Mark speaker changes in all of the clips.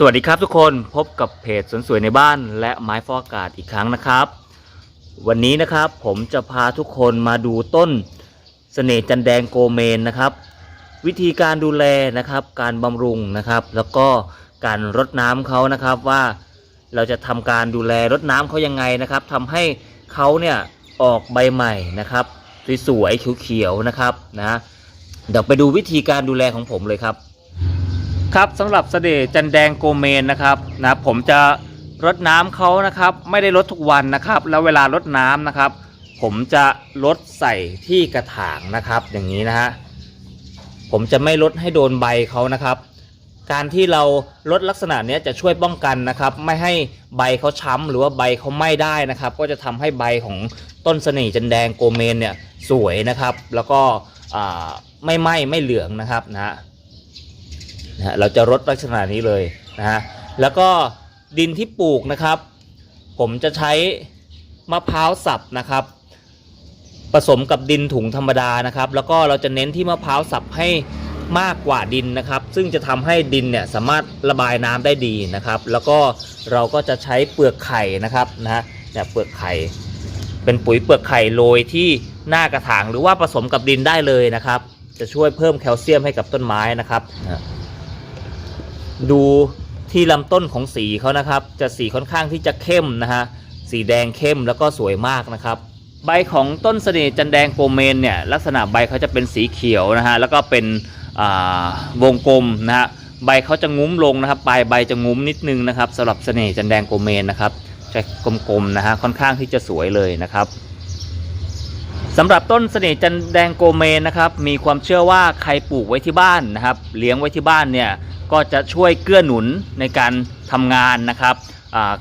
Speaker 1: สวัสดีครับทุกคนพบกับเพจสวนสวยในบ้านและไม้ฟอกอากาศอีกครั้งนะครับ วันนี้นะครับผมจะพาทุกคนมาดูต้นเสน่ห์จันแดงโกเมนนะครับ วิธีการดูแลนะครับ การบำรุงนะครับ แล้วก็การรดน้ำเขานะครับว่าเราจะทำการดูแลรดน้ำเขายังไงนะครับทำให้เขาเนี่ยออกใบใหม่นะครับสวยๆเขียวๆนะครับนะเดี๋ยวไปดูวิธีการดูแลของผมเลยครับ ครับสำหรับเสด็จจันแดงโกเมนนะครับนะผมจะรดน้ำเขานะครับ ไม่ได้รดทุกวันนะครับ แล้วเวลารดน้ำนะครับ ผมจะลดใส่ที่กระถางนะครับ อย่างนี้นะฮะผมจะไม่ลดให้โดนใบเขานะครับ การที่เราลดลักษณะนี้จะช่วยป้องกันนะครับ ไม่ให้ใบเขาช้ำหรือว่าใบเขาไหม้ได้นะครับ ก็จะทำให้ใบของต้นเสน่ห์จันแดงโกเมนเนี่ยสวยนะครับ แล้วก็ไม่ไหม้ไม่เหลืองนะครับนะฮะ นะเราจะรดลักษณะนี้เลยนะฮะแล้วก็ดินที่ปลูกนะครับ ผมจะใช้มะพร้าวสับนะครับ ผสมกับดินถุงธรรมดานะครับ แล้วก็เราจะเน้นที่มะพร้าวสับให้มากกว่าดินนะครับ ซึ่งจะทำให้ดินเนี่ยสามารถระบายน้ำได้ดีนะครับ แล้วก็เราก็จะใช้เปลือกไข่นะครับนะฮะเนี่ยเปลือกไข่ เป็นปุ๋ยเปลือกไข่โรยที่หน้ากระถางหรือว่าผสมกับดินได้เลยนะครับ จะช่วยเพิ่มแคลเซียมให้กับต้นไม้นะครับนะ ดูที่ลำต้นของสีเขานะครับ จะสีค่อนข้างที่จะเข้มนะฮะสีแดงเข้มแล้วก็สวยมากนะครับ ใบของต้นเสน่ห์จันแดงโกเมนเนี่ยลักษณะใบเขาจะเป็นสีเขียวนะฮะแล้วก็เป็นวงกลมนะฮะใบเขาจะงุ้มลงนะครับปลายใบจะงุ้มนิดนึงนะครับสำหรับเสน่ห์จันแดงโกเมนนะครับจะกลมๆนะฮะค่อนข้างที่จะสวยเลยนะครับ สำหรับต้นเสน่ห์จันแดงโกเมนนะครับมีความเชื่อว่าใครปลูกไว้ที่บ้านนะครับ เลี้ยงไว้ที่บ้านเนี่ยก็จะช่วยเกื้อหนุนในการทำงานนะครับ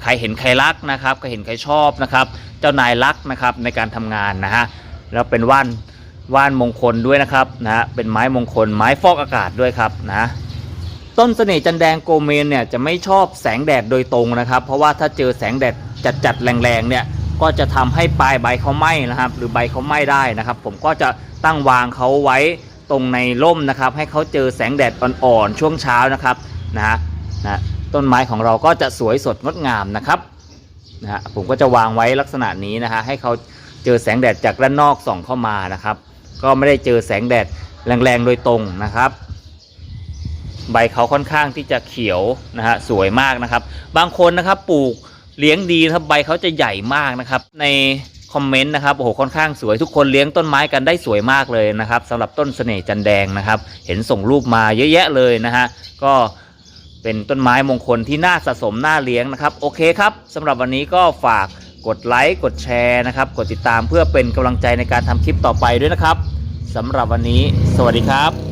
Speaker 1: ใครเห็นใครรักนะครับใครเห็นใครชอบนะครับ เจ้านายรักนะครับในการทำงานนะฮะแล้วเป็นว่านว่านมงคลด้วยนะครับนะฮะเป็นไม้มงคลไม้ฟอกอากาศด้วยครับนะต้นเสน่ห์จันแดงโกเมนเนี่ยจะไม่ชอบแสงแดดโดยตรงนะครับ เพราะว่าถ้าเจอแสงแดดจัดๆแรงๆเนี่ย ก็จะทำให้ปลายใบเขาไหม้นะครับ หรือใบเขาไหม้ได้นะครับ ผมก็จะตั้งวางเขาไว้ตรงในร่มนะครับ ให้เขาเจอแสงแดดอ่อนๆช่วงเช้านะครับนะฮะนะต้นไม้ของเราก็จะสวยสดงดงามนะครับนะฮะผมก็จะวางไว้ลักษณะนี้นะฮะให้เขาเจอแสงแดดจากด้านนอกส่องเข้ามานะครับ ก็ไม่ได้เจอแสงแดดแรงๆโดยตรงนะครับ ใบเขาค่อนข้างที่จะเขียวนะฮะสวยมากนะครับ บางคนนะครับปลูก เลี้ยงดีครับใบเขาจะใหญ่มากนะครับ ในคอมเมนต์นะครับโอ้โหค่อนข้างสวยทุกคนเลี้ยงต้นไม้กันได้สวยมากเลยนะครับสำหรับต้นเสน่ห์จันแดงนะครับ เห็นส่งรูปมาเยอะแยะเลยนะฮะก็เป็นต้นไม้มงคลที่น่าสะสมน่าเลี้ยงนะครับ โอเคครับสำหรับวันนี้ก็ฝากกดไลค์กดแชร์นะครับกดติดตามเพื่อเป็นกำลังใจในการทำคลิปต่อไปด้วยนะครับสำหรับวันนี้ สวัสดีครับ